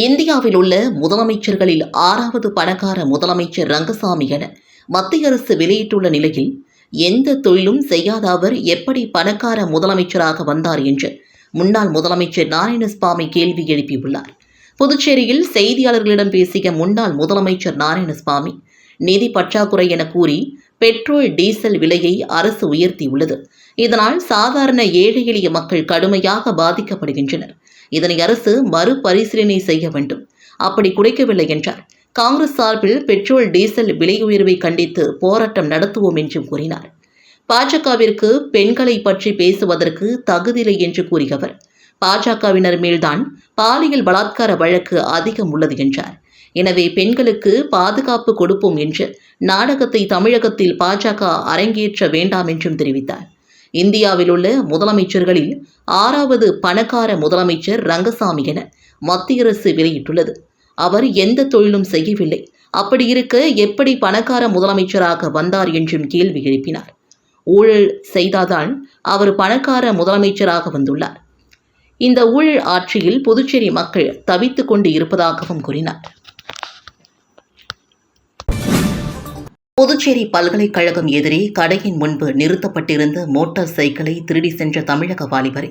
இந்தியாவில் உள்ள முதலமைச்சர்களில் ஆறாவது பணக்கார முதலமைச்சர் ரங்கசாமி என மத்திய அரசு வெளியிட்டுள்ள நிலையில் எந்த தொழிலும் செய்யாத அவர் எப்படி பணக்கார முதலமைச்சராக வந்தார் என்று முன்னாள் முதலமைச்சர் நாராயணசாமி கேள்வி எழுப்பியுள்ளார். புதுச்சேரியில் செய்தியாளர்களிடம் பேசிய முன்னாள் முதலமைச்சர் நாராயணசாமி நிதி பற்றாக்குறை என கூறி பெட்ரோல் டீசல் விலையை அரசு உயர்த்தியுள்ளது. இதனால் சாதாரண ஏழை எளிய மக்கள் கடுமையாக பாதிக்கப்படுகின்றனர். இதனை அரசு மறுபரிசீலனை செய்ய வேண்டும். அப்படி குறைக்கவில்லை என்றார். காங்கிரஸ் சார்பில் பெட்ரோல் டீசல் விலை உயர்வை கண்டித்து போராட்டம் நடத்துவோம் என்றும் கூறினார். பாஜகவிற்கு பெண்களை பற்றி பேசுவதற்கு தகுதியில்லை என்று கூறிய அவர் பாஜகவினர் மேல்தான் பாலியல் பலாத்கார வழக்கு அதிகம் உள்ளது என்றார். எனவே பெண்களுக்கு பாதுகாப்பு கொடுப்போம் என்று நாடகத்தை தமிழகத்தில் பாஜக அரங்கேற்ற வேண்டாம் என்றும் தெரிவித்தார். இந்தியாவில் உள்ள முதலமைச்சர்களில் ஆறாவது பணக்கார முதலமைச்சர் ரங்கசாமி என மத்திய அரசு வெளியிட்டுள்ளது. அவர் எந்த தொழிலும் செய்யவில்லை. அப்படி இருக்க எப்படி பணக்கார முதலமைச்சராக வந்தார் என்றும் கேள்வி எழுப்பினார். ஊழல் செய்தாதான் அவர் பணக்கார முதலமைச்சராக வந்துள்ளார். இந்த ஊழல் ஆட்சியில் புதுச்சேரி மக்கள் தவித்துக் கொண்டு இருப்பதாகவும் கூறினார். புதுச்சேரி பல்கலைக்கழகம் எதிரே கடையின் முன்பு நிறுத்தப்பட்டிருந்த மோட்டார் சைக்கிளை திருடி சென்ற தமிழக வாலிபரை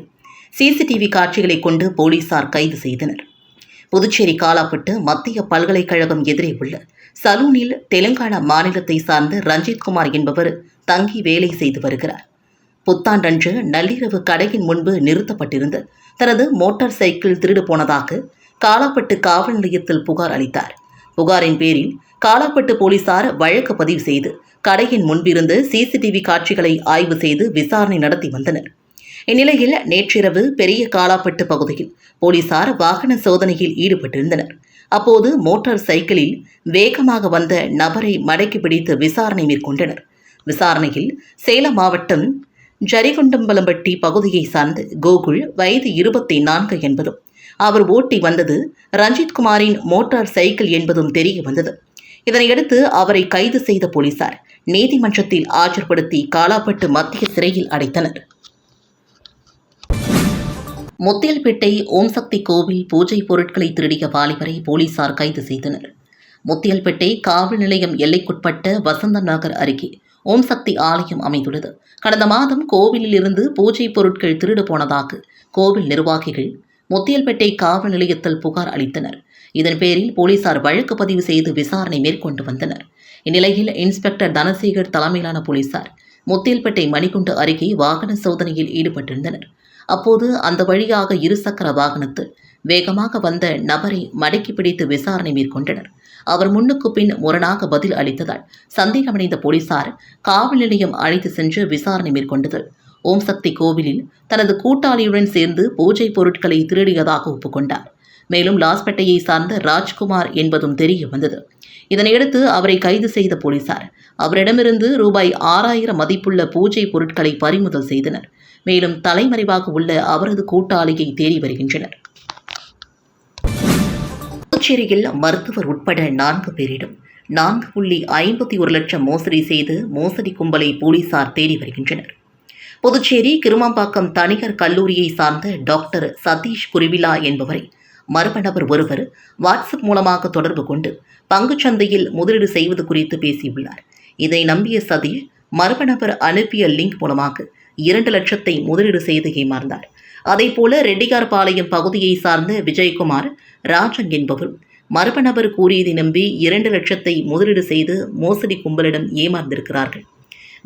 சிசிடிவி காட்சிகளை கொண்டு போலீசார் கைது செய்தனர். புதுச்சேரி காலாப்பட்டு மத்திய பல்கலைக்கழகம் எதிரே உள்ள சலூனில் தெலுங்கானா மாநிலத்தை சார்ந்த ரஞ்சித் குமார் என்பவர் தங்கி வேலை செய்து வருகிறார். புத்தாண்டன்று நள்ளிரவு கடையின் முன்பு நிறுத்தப்பட்டிருந்த தனது மோட்டார் சைக்கிள் திருடு போனதாக காலாப்பட்டு காவல் நிலையத்தில் புகார் அளித்தார். புகாரின் பேரில் காலாப்பட்டு போலீசார் வழக்கு பதிவு செய்து கடையின் முன்பிருந்து சிசிடிவி காட்சிகளை ஆய்வு செய்து விசாரணை நடத்தி வந்தனர். இந்நிலையில் நேற்றிரவு பெரிய காலாப்பட்டு பகுதியில் போலீசார் வாகன சோதனையில் ஈடுபட்டிருந்தனர். அப்போது மோட்டார் சைக்கிளில் வேகமாக வந்த நபரை மடக்கி பிடித்து விசாரணை மேற்கொண்டனர். விசாரணையில் சேலம் மாவட்டம் ஜரிகுண்டம்பலம்பட்டி பகுதியை சார்ந்த கோகுல் வயது இருபத்தி நான்கு என்பதும் அவர் ஓட்டி வந்தது ரஞ்சித் குமாரின் மோட்டார் சைக்கிள் என்பதும் தெரிய வந்தது. இதனையடுத்து அவரை கைது செய்த போலீசார் நீதிமன்றத்தில் ஆஜர்படுத்தி காலாப்பட்டு மத்திய சிறையில் அடைத்தனர். முத்தியல்பேட்டை ஓம் சக்தி கோவில் பூஜை பொருட்களை திருடிய வாலிபரை போலீசார் கைது செய்தனர். முத்தியல்பேட்டை காவல் நிலையம் எல்லைக்குட்பட்ட வசந்த நகர் அருகே ஓம் சக்தி ஆலயம் அமைந்துள்ளது. கடந்த மாதம் கோவிலில் இருந்து பூஜை பொருட்கள் திருடு போனதாக கோவில் நிர்வாகிகள் முத்தியல்பேட்டை காவல் நிலையத்தில் புகார் அளித்தனர். இதன் பேரில் போலீசார் வழக்கு பதிவு செய்து விசாரணை மேற்கொண்டு வந்தனர். இந்நிலையில் இன்ஸ்பெக்டர் தனசேகர் தலைமையிலான போலீசார் முத்தியல்பேட்டை மணிகுண்டு அருகே வாகன சோதனையில் ஈடுபட்டிருந்தனர். அப்போது அந்த வழியாக இருசக்கர வாகனத்தில் வேகமாக வந்த நபரை மடக்கி பிடித்து விசாரணை மேற்கொண்டனர். அவர் முன்னுக்கு பின் முரணாக பதில் அளித்ததால் சந்தேகமடைந்த போலீசார் காவல் நிலையம் அழைத்து சென்று விசாரணை மேற்கொண்டது. ஓம் சக்தி கோவிலில் தனது கூட்டாளியுடன் சேர்ந்து பூஜை பொருட்களை திருடியதாக ஒப்புக்கொண்டார். மேலும் லாஸ்பேட்டையை சார்ந்த ராஜ்குமார் என்பதும் தெரிய வந்தது. இதனையடுத்து அவரை கைது செய்த போலீசார் அவரிடமிருந்து ரூபாய் ஆறாயிரம் மதிப்புள்ள பூஜை பொருட்களை பறிமுதல் செய்தனர். மேலும் தலைமறைவாக உள்ள அவரது கூட்டாளியை தேடி வருகின்றனர். புதுச்சேரியில் மருத்துவர் உட்பட நான்கு பேரிடம் நான்கு புள்ளி ஐம்பத்தி ஒரு லட்சம் மோசடி செய்து மோசடி கும்பலை போலீசார் தேடி வருகின்றனர். புதுச்சேரி கிருமாம்பாக்கம் தனிகர் கல்லூரியை சார்ந்த டாக்டர் சதீஷ் குருவிலா என்பவரை மர்ம நபர் ஒருவர் வாட்ஸ்அப் மூலமாக தொடர்பு கொண்டு பங்குச்சந்தையில் முதலீடு செய்வது குறித்து பேசியுள்ளார். இதை நம்பிய சதீஷ் மர்ம நபர் அனுப்பிய லிங்க் மூலமாக இரண்டு லட்சத்தை முதலீடு செய்து ஏமாந்தார். அதேபோல ரெட்டிகார்பாளையம் பகுதியை சார்ந்த விஜயகுமார் ராஜன் என்பவரும் மர்ம நபர் கூறியதை நம்பி இரண்டு லட்சத்தை முதலீடு செய்து மோசடி கும்பலிடம் ஏமாந்திருக்கிறார்கள்.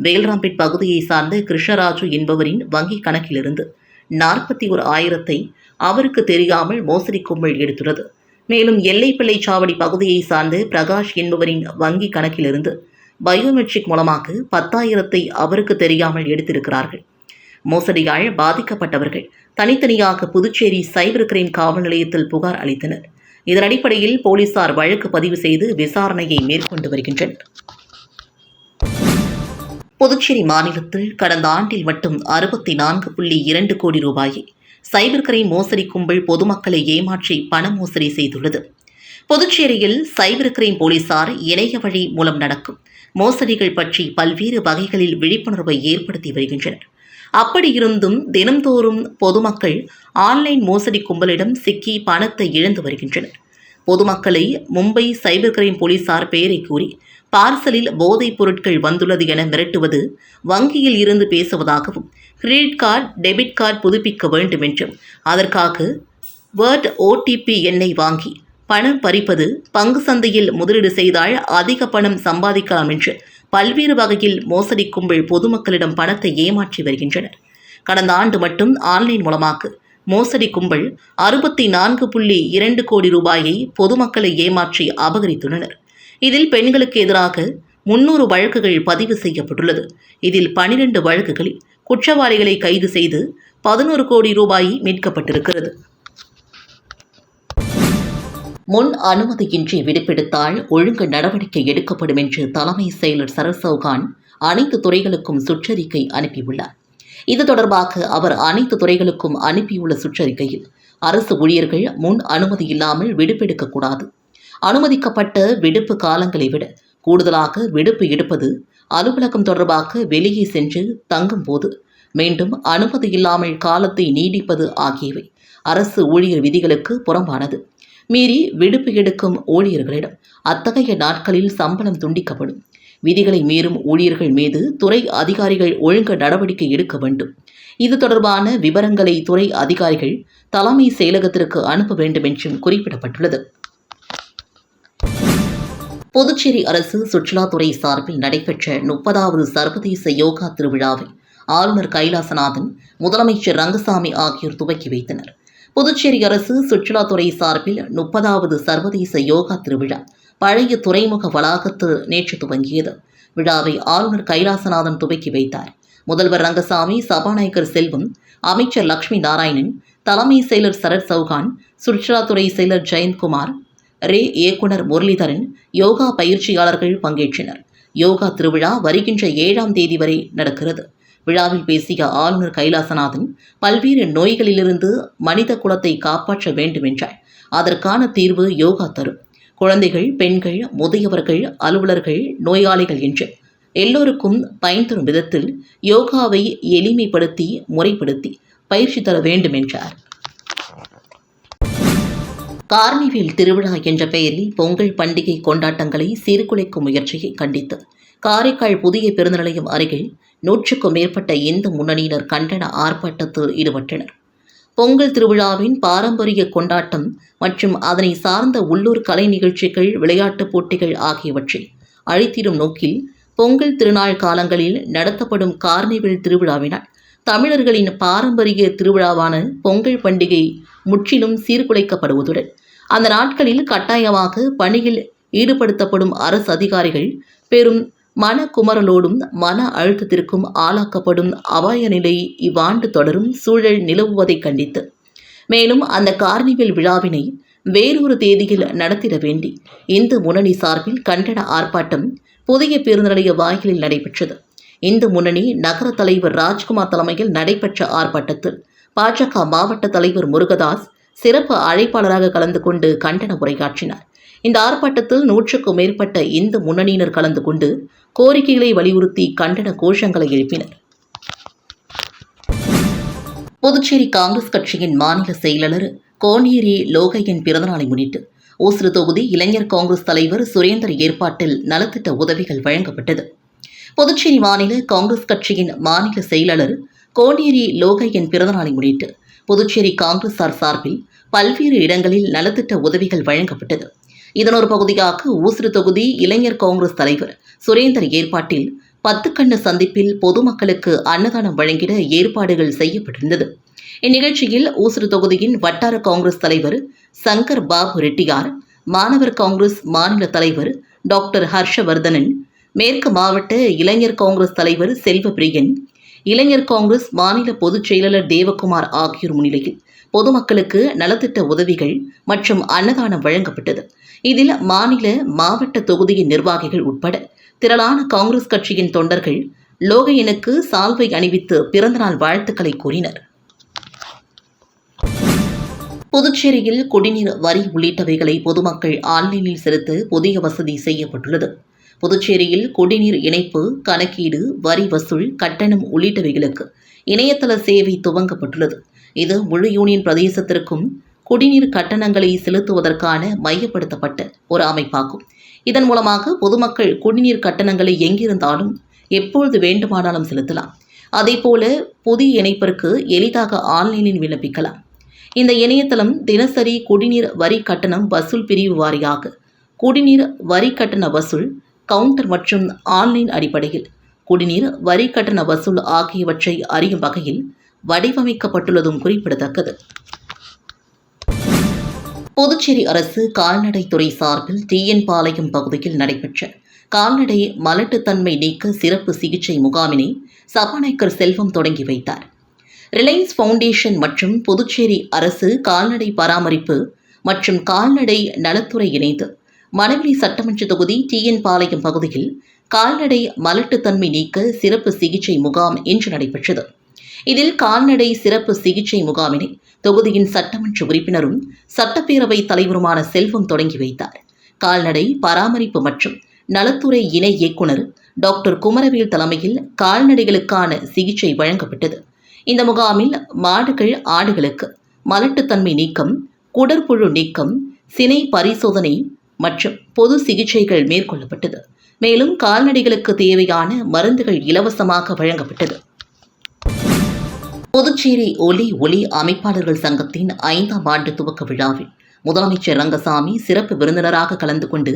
வேல்ராம்பேட் பகுதியை சார்ந்த கிருஷ்ணராஜு என்பவரின் வங்கிக் கணக்கிலிருந்து நாற்பத்தி ஒரு ஆயிரத்தை அவருக்கு தெரியாமல் மோசடி கும்பல் எடுத்துள்ளது. மேலும் எல்லைப்பிள்ளை சாவடி பகுதியை சார்ந்த பிரகாஷ் என்பவரின் வங்கி கணக்கிலிருந்து பயோமெட்ரிக் மூலமாக பத்தாயிரத்தை அவருக்கு தெரியாமல் எடுத்திருக்கிறார்கள். மோசடியால் பாதிக்கப்பட்டவர்கள் தனித்தனியாக புதுச்சேரி சைபர் கிரைம் காவல் நிலையத்தில் புகார் அளித்தனர். இதன் அடிப்படையில் போலீசார் வழக்கு பதிவு செய்து விசாரணையை மேற்கொண்டு வருகின்றனர். புதுச்சேரி மாநிலத்தில் கடந்த ஆண்டில் மட்டும் அறுபத்தி நான்கு புள்ளி இரண்டு கோடி ரூபாயை சைபர் கிரைம் மோசடி கும்பல் பொதுமக்களை ஏமாற்றி பண மோசடி செய்துள்ளது. புதுச்சேரியில் சைபர் கிரைம் போலீசார் இணைய வழி மூலம் நடக்கும் மோசடிகள் பற்றி பல்வேறு வகைகளில் விழிப்புணர்வை ஏற்படுத்தி வருகின்றனர். அப்படியிருந்தும் தினம்தோறும் பொதுமக்கள் ஆன்லைன் மோசடி கும்பலிடம் சிக்கி பணத்தை இழந்து வருகின்றனர். பொதுமக்களை மும்பை சைபர் கிரைம் போலீசார் பெயரை கூறி பார்சலில் போதைப் பொருட்கள் வந்துள்ளது என மிரட்டுவது வங்கியில் இருந்து பேசுவதாகவும் கிரெடிட் கார்டு டெபிட் கார்டு புதுப்பிக்க வேண்டும் என்றும் அதற்காக வேர்ட் ஓடிபி எண்ணை வாங்கி பணம் பறிப்பது பங்கு சந்தையில் முதலீடு செய்தால் அதிக பணம் சம்பாதிக்கலாம் என்று பல்வேறு வகையில் மோசடி கும்பல் பொதுமக்களிடம் பணத்தை ஏமாற்றி வருகின்றனர். கடந்த ஆண்டு மட்டும் ஆன்லைன் மூலமாக மோசடி கும்பல் அறுபத்தி நான்கு புள்ளி இரண்டு கோடி ரூபாயை பொதுமக்களை ஏமாற்றி அபகரித்துள்ளனர். இதில் பெண்களுக்கு எதிராக முன்னூறு வழக்குகள் பதிவு செய்யப்பட்டுள்ளது. இதில் பனிரெண்டு வழக்குகளில் குற்றவாளிகளை கைது செய்து பதினோரு கோடி ரூபாய் மீட்கப்பட்டிருக்கிறது. முன் அனுமதியின்றி விடுப்பெடுத்தால் ஒழுங்கு நடவடிக்கை எடுக்கப்படும் என்று தலைமை செயலர் சரத் சௌகான் அனைத்து துறைகளுக்கும் சுற்றறிக்கை அனுப்பியுள்ளார். இது தொடர்பாக அவர் அனைத்து துறைகளுக்கும் அனுப்பியுள்ள சுற்றறிக்கையில் அரசு ஊழியர்கள் முன் அனுமதி இல்லாமல் விடுப்பெடுக்கக்கூடாது அனுமதிக்கப்பட்ட விடுப்பு காலங்களை விட கூடுதலாக விடுப்பு எடுப்பது அலுவலகம் தொடர்பாக வெளியே சென்று தங்கும் போது மீண்டும் அனுமதி இல்லாமல் காலத்தை நீடிப்பது ஆகியவை அரசு ஊழியர் விதிகளுக்கு புறம்பானது. மீறி விடுப்பு எடுக்கும் ஊழியர்களிடம் அத்தகைய நாட்களில் சம்பளம் துண்டிக்கப்படும். விதிகளை மீறும் ஊழியர்கள் மீது துறை அதிகாரிகள் ஒழுங்கு நடவடிக்கை எடுக்க வேண்டும். இது தொடர்பான விவரங்களை துறை அதிகாரிகள் தலைமை செயலகத்திற்கு அனுப்ப வேண்டும் என்றும் குறிப்பிடப்பட்டுள்ளது. புதுச்சேரி அரசு சுற்றுலாத்துறை சார்பில் நடைபெற்ற முப்பதாவது சர்வதேச யோகா திருவிழாவை ஆளுநர் கைலாசநாதன் முதலமைச்சர் ரங்கசாமி ஆகியோர் துவக்கி வைத்தனர். புதுச்சேரி அரசு சுற்றுலாத்துறை சார்பில் முப்பதாவது சர்வதேச யோகா திருவிழா பழைய துறைமுக வளாகத்தில் நேற்று துவங்கியது. விழாவை ஆளுநர் கைலாசநாதன் துவக்கி வைத்தார். முதல்வர் ரங்கசாமி சபாநாயகர் செல்வம் அமைச்சர் லக்ஷ்மி நாராயணன் தலைமை செயலர் சரத் சௌகான் சுற்றுலாத்துறை செயலர் ஜெயந்த்குமார் ரே இயக்குனர் முரளிதரன் யோகா பயிற்சியாளர்கள் பங்கேற்றனர். யோகா திருவிழா வருகின்ற ஏழாம் தேதி வரை நடக்கிறது. விழாவில் பேசிய ஆளுநர் கைலாசநாதன் பல்வேறு நோய்களிலிருந்து மனித குலத்தை காப்பாற்ற வேண்டும் என்றார் அதற்கான தீர்வு யோகா தரும். குழந்தைகள் பெண்கள் முதியவர்கள் அலுவலர்கள் நோயாளிகள் என்று எல்லோருக்கும் பயன் தரும் விதத்தில் யோகாவை எளிமைப்படுத்தி முறைப்படுத்தி பயிற்சி தர வேண்டும் என்றார் கார்னிவேல் திருவிழா என்ற பெயரில் பொங்கல் பண்டிகை கொண்டாட்டங்களை சீர்குலைக்கும் முயற்சியை கண்டித்து காரைக்கால் புதிய பெருநிலையம் அருகில் நூற்றுக்கும் மேற்பட்ட இந்து முன்னணியினர் கண்டன ஆர்ப்பாட்டத்தில் ஈடுபட்டனர். பொங்கல் திருவிழாவின் பாரம்பரிய கொண்டாட்டம் மற்றும் அதனை சார்ந்த உள்ளூர் கலை நிகழ்ச்சிகள் விளையாட்டுப் போட்டிகள் ஆகியவற்றை அழித்திடும் நோக்கில் பொங்கல் திருநாள் காலங்களில் நடத்தப்படும் கார்னிவல் திருவிழாவினால் தமிழர்களின் பாரம்பரிய திருவிழாவான பொங்கல் பண்டிகை முற்றிலும் சீர்குலைக்கப்படுவதுடன் அந்த நாட்களில் கட்டாயமாக பணியில் ஈடுபடுத்தப்படும் அரசு அதிகாரிகள் பெரும் மனக்குமரலோடும் மன அழுத்தத்திற்கும் ஆளாக்கப்படும் அபாய நிலை இவ்வாண்டு தொடரும் சூழல் நிலவுவதை கண்டித்து. மேலும் அந்த கார்னிவல் விழாவினை வேறொரு தேதியில் நடத்திட வேண்டி இந்து முன்னணி சார்பில் கண்டன ஆர்ப்பாட்டம் புதிய பேருந்து நிலைய வாயிலில் நடைபெற்றது. இந்து முன்னணி நகர தலைவர் ராஜ்குமார் தலைமையில் நடைபெற்ற ஆர்ப்பாட்டத்தில் பாஜக மாவட்ட தலைவர் முருகதாஸ் சிறப்பு அழைப்பாளராக கலந்து கொண்டு கண்டன உரையாற்றினார் இந்த ஆர்ப்பாட்டத்தில் நூற்றுக்கும் மேற்பட்ட இந்து முன்னணியினர் கலந்து கொண்டு கோரிக்கைகளை வலியுறுத்தி கண்டன கோஷங்களை எழுப்பினர். புதுச்சேரி காங்கிரஸ் கட்சியின் மாநில செயலாளர் கோனேரி லோகையன் பிறந்தநாளை முன்னிட்டு ஓசிறு தொகுதி இளைஞர் காங்கிரஸ் தலைவர் சுரேந்தர் ஏற்பாட்டில் நலத்திட்ட உதவிகள் வழங்கப்பட்டது. புதுச்சேரி மாநில காங்கிரஸ் கட்சியின் மாநில செயலாளர் கோனேரி லோகையன் பிறந்தநாளை முன்னிட்டு புதுச்சேரி காங்கிரசார் சார்பில் பல்வேறு இடங்களில் நலத்திட்ட உதவிகள் வழங்கப்பட்டது. இதன் ஒரு பகுதியாக ஊசுறு தொகுதி இளைஞர் காங்கிரஸ் தலைவர் சுரேந்தர் ஏற்பாட்டில் பத்துக்கண்ணு சந்திப்பில் பொதுமக்களுக்கு அன்னதானம் வழங்கிட ஏற்பாடுகள் செய்யப்பட்டிருந்தது. இந்நிகழ்ச்சியில் ஊசுறு தொகுதியின் வட்டார காங்கிரஸ் தலைவர் சங்கர் பாபு ரெட்டியார் மாணவர் காங்கிரஸ் மாநில தலைவர் டாக்டர் ஹர்ஷவர்தனன் மேற்கு மாவட்ட இளைஞர் காங்கிரஸ் தலைவர் செல்வபிரியன் இளைஞர் காங்கிரஸ் மாநில பொதுச் செயலாளர் தேவகுமார் ஆகியோர் முன்னிலையில் பொதுமக்களுக்கு நலத்திட்ட உதவிகள் மற்றும் அன்னதானம் வழங்கப்பட்டது. இதில் மாநில மாவட்ட தொகுதியின் நிர்வாகிகள் உட்பட திரளான காங்கிரஸ் கட்சியின் தொண்டர்கள் லோகையனுக்கு சால்வை அணிவித்து பிறந்தநாள் வாழ்த்துக்களை கூறினர். புதுச்சேரியில் குடிநீர் வரி உள்ளிட்டவைகளை பொதுமக்கள் ஆன்லைனில் செலுத்த புதிய வசதி செய்யப்பட்டுள்ளது. புதுச்சேரியில் குடிநீர் இணைப்பு கணக்கீடு வரி வசூல் கட்டணம் உள்ளிட்டவைகளுக்கு இணையதள சேவை துவங்கப்பட்டுள்ளது. இது முழு யூனியன் பிரதேசத்திற்கும் குடிநீர் கட்டணங்களை செலுத்துவதற்கான மையப்படுத்தப்பட்ட ஒரு அமைப்பாகும். இதன் மூலமாக பொதுமக்கள் குடிநீர் கட்டணங்களை எங்கிருந்தாலும் எப்பொழுது வேண்டுமானாலும் செலுத்தலாம். அதேபோல புதிய இணைப்பிற்கு எளிதாக ஆன்லைனில் விண்ணப்பிக்கலாம். இந்த இணையதளம் தினசரி குடிநீர் வரி கட்டணம் வசூல் பிரிவு வாரியாக குடிநீர் வரி கட்டண வசூல் கவுண்டர் மற்றும் ஆன்லைன் அடிப்படையில் குடிநீர் வரி கட்டண வசூல் ஆகியவற்றை அறியும் வகையில் வடிவமைக்கப்பட்டுள்ளதும் குறிப்பிடத்தக்கது. புதுச்சேரி அரசு கால்நடைத்துறை சார்பில் டிஎன் பாளையம் பகுதியில் நடைபெற்ற கால்நடை மலட்டுத்தன்மை நீக்க சிறப்பு சிகிச்சை முகாமினை சபாநாயகர் செல்வம் தொடங்கி வைத்தார். ரிலையன்ஸ் ஃபவுண்டேஷன் மற்றும் புதுச்சேரி அரசு கால்நடை பராமரிப்பு மற்றும் கால்நடை நலத்துறை இணைந்து மணவெளி சட்டமன்ற தொகுதி டிஎன் பாளையம் பகுதியில் கால்நடை மலட்டுத்தன்மை நீக்க சிறப்பு சிகிச்சை முகாம் இன்று நடைபெற்றது. இதில் கால்நடை சிறப்பு சிகிச்சை முகாமினை தொகுதியின் சட்டமன்ற உறுப்பினரும் சட்டப்பேரவை தலைவருமான செல்வம் தொடங்கி வைத்தார். கால்நடை பராமரிப்பு மற்றும் நலத்துறை இணை இயக்குனர் டாக்டர் குமரவேல் தலைமையில் கால்நடைகளுக்கான சிகிச்சை வழங்கப்பட்டது. இந்த முகாமில் மாடுகள் ஆடுகளுக்கு மலட்டுத்தன்மை நீக்கம் குடற்புழு நீக்கம் சினை பரிசோதனை மற்றும் பொது சிகிச்சைகள் மேற்கொள்ளப்பட்டது. மேலும் கால்நடைகளுக்கு தேவையான மருந்துகள் இலவசமாக வழங்கப்பட்டது. புதுச்சேரி ஒலி ஒலி அமைப்பாளர்கள் சங்கத்தின் ஐந்தாம் ஆண்டு துவக்க விழாவில் முதலமைச்சர் ரங்கசாமி சிறப்பு விருந்தினராக கலந்து கொண்டு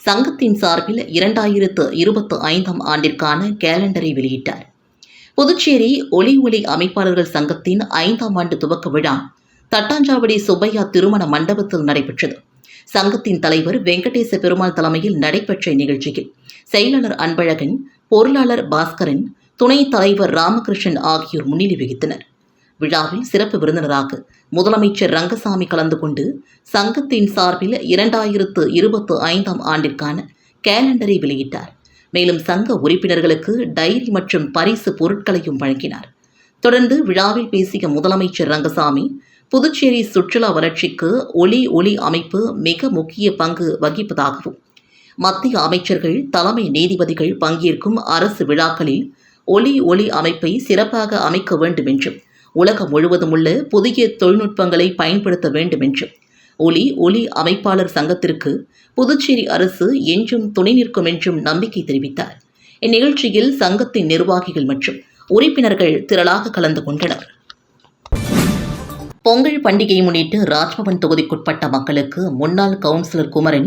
சங்கத்தின் சார்பில் இரண்டாயிரத்து இருபத்து ஐந்தாம் ஆண்டிற்கான கேலண்டரை வெளியிட்டார். புதுச்சேரி ஒலி ஒளி அமைப்பாளர்கள் சங்கத்தின் ஐந்தாம் ஆண்டு துவக்க விழா தட்டாஞ்சாவடி சுப்பையா திருமண மண்டபத்தில் நடைபெற்றது. சங்கத்தின் தலைவர் வெங்கடேச பெருமாள் தலைமையில் நடைபெற்ற இந்நிகழ்ச்சியில் செயலாளர் அன்பழகன் பொருளாளர் பாஸ்கரன் துணைத் தலைவர் ராமகிருஷ்ணன் ஆகியோர் முன்னிலை வகித்தனர். விழாவில் சிறப்பு விருந்தினராக முதலமைச்சர் ரங்கசாமி கலந்து கொண்டு சங்கத்தின் சார்பில் இரண்டாயிரத்து இருபத்து ஐந்தாம் ஆண்டிற்கான கேலண்டரை வெளியிட்டார். மேலும் சங்க உறுப்பினர்களுக்கு டைரி மற்றும் பரிசு பொருட்களையும் வழங்கினார். தொடர்ந்து விழாவில் பேசிய முதலமைச்சர் ரங்கசாமி புதுச்சேரி சுற்றுலா வளர்ச்சிக்கு ஒலி ஒளி அமைப்பு மிக முக்கிய பங்கு வகிப்பதாகவும் மத்திய அமைச்சர்கள் தலைமை நீதிபதிகள் பங்கேற்கும் அரசு விழாக்களில் ஒலி ஒளி அமைப்பை சிறப்பாக அமைக்க வேண்டும் என்றும் உலகம் முழுவதும் உள்ள புதிய தொழில்நுட்பங்களை பயன்படுத்த வேண்டும் என்றும் ஒலி ஒலி அமைப்பாளர் சங்கத்திற்கு புதுச்சேரி அரசு என்றும் துணை நிற்கும் என்றும் நம்பிக்கை தெரிவித்தார். இந்நிகழ்ச்சியில் சங்கத்தின் நிர்வாகிகள் மற்றும் உறுப்பினர்கள் திரளாக கலந்து கொண்டனர். பொங்கல் பண்டிகையை முன்னிட்டு ராஜ்பவன் தொகுதிக்குட்பட்ட மக்களுக்கு முன்னாள் கவுன்சிலர் குமரன்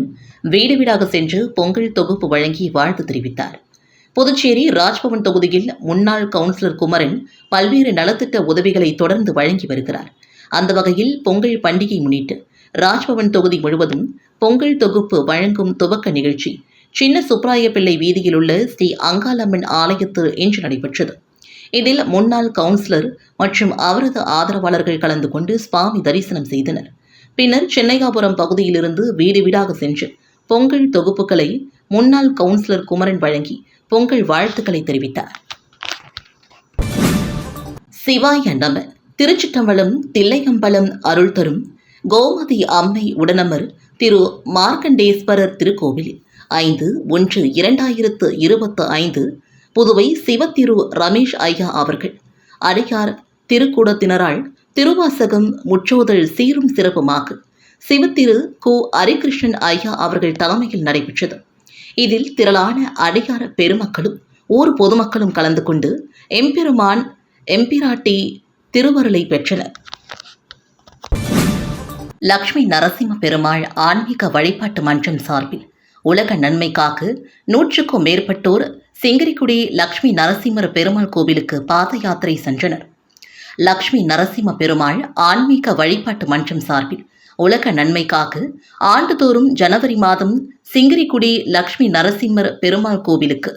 வீடு வீடாக சென்று பொங்கல் தொகுப்பு வழங்கி வாழ்த்து தெரிவித்தார். புதுச்சேரி ராஜ்பவன் தொகுதியில் முன்னாள் கவுன்சிலர் குமரன் பல்வேறு நலத்திட்ட உதவிகளை தொடர்ந்து வழங்கி வருகிறார். அந்த வகையில் பொங்கல் பண்டிகை முன்னிட்டு ராஜ்பவன் தொகுதி முழுவதும் பொங்கல் தொகுப்பு வழங்கும் துவக்க நிகழ்ச்சி சின்ன சுப்ராய பிள்ளை வீதியில் உள்ள ஸ்ரீ அங்காளம்மன் ஆலயத்தில் இன்று நடைபெற்றது. இதில் முன்னாள் கவுன்சிலர் மற்றும் அவரது ஆதரவாளர்கள் கலந்து கொண்டு சுவாமி தரிசனம் செய்தனர். பின்னர் சென்னையாபுரம் பகுதியிலிருந்து வீடு வீடாக சென்று பொங்கல் தொகுப்புகளை முன்னாள் கவுன்சிலர் குமரன் வழங்கி பொங்கல் வாழ்த்துக்களை தெரிவித்தார். சிவாய நம. திருச்சிட்டம்பலம் தில்லையம்பலம் அருள் தரும் கோமதி அம்மை உடனமர் திரு மார்க்கண்டேஸ்வரர் திருக்கோவில் ஐந்து ஒன்று இரண்டாயிரத்து இருபத்து ஐந்து புதுவை சிவத்திரு ரமேஷ் ஐயா அவர்கள். அடியார் திருக்கூடத்தினரால் திருவாசகம் முற்றோதல் சீரும் சிறப்புமாக சிவத்திரு கு ஹரிகிருஷ்ணன் ஐயா அவர்கள் தலைமையில் நடைபெற்றது. இதில் திரளான அடியார பெருமக்களும் ஊர் பொதுமக்களும் கலந்து கொண்டு எம்பெருமான் எம்பிராட்டி திருவருளை பெற்றனர். லக்ஷ்மி நரசிம்ம பெருமாள் ஆன்மீக வழிபாட்டு மன்றம் சார்பில் உலக நன்மைக்காக நூற்றுக்கும் மேற்பட்டோர் சிங்கரிக்குடி லக்ஷ்மி நரசிம்மர் பெருமாள் கோவிலுக்கு பாத யாத்திரை சென்றனர். லக்ஷ்மி நரசிம்ம பெருமாள் ஆன்மீக வழிபாட்டு மன்றம் சார்பில் உலக நன்மைக்காக ஆண்டுதோறும் ஜனவரி மாதம் சிங்கரிக்குடி லக்ஷ்மி நரசிம்மர் பெருமாள் கோவிலுக்கு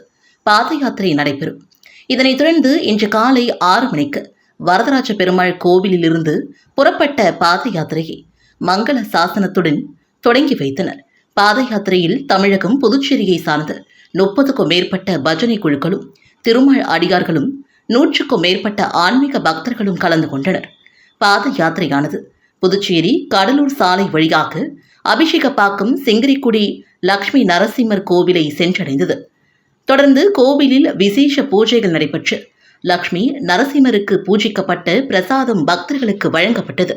பாத யாத்திரை நடைபெறும். இதனைத் தொடர்ந்து இன்று காலை ஆறு மணிக்கு வரதராஜ பெருமாள் கோவிலிலிருந்து புறப்பட்ட பாத யாத்திரையை மங்கள சாசனத்துடன் தொடங்கி வைத்தனர். பாத யாத்திரையில் தமிழகம் புதுச்சேரியை சார்ந்த முப்பதுக்கும் மேற்பட்ட பஜனை குழுக்களும் திருமால் அடியார்களும் நூற்றுக்கும் மேற்பட்ட ஆன்மீக பக்தர்களும் கலந்து கொண்டனர். பாத யாத்திரையானது புதுச்சேரி கடலூர் சாலை வழியாக அபிஷேகப்பாக்கம் செங்கிரிக்குடி லக்ஷ்மி நரசிம்மர் கோவிலை சென்றடைந்தது. தொடர்ந்து கோவிலில் விசேஷ பூஜைகள் நடைபெற்று லக்ஷ்மி நரசிம்மருக்கு பூஜிக்கப்பட்ட பிரசாதம் பக்தர்களுக்கு வழங்கப்பட்டது.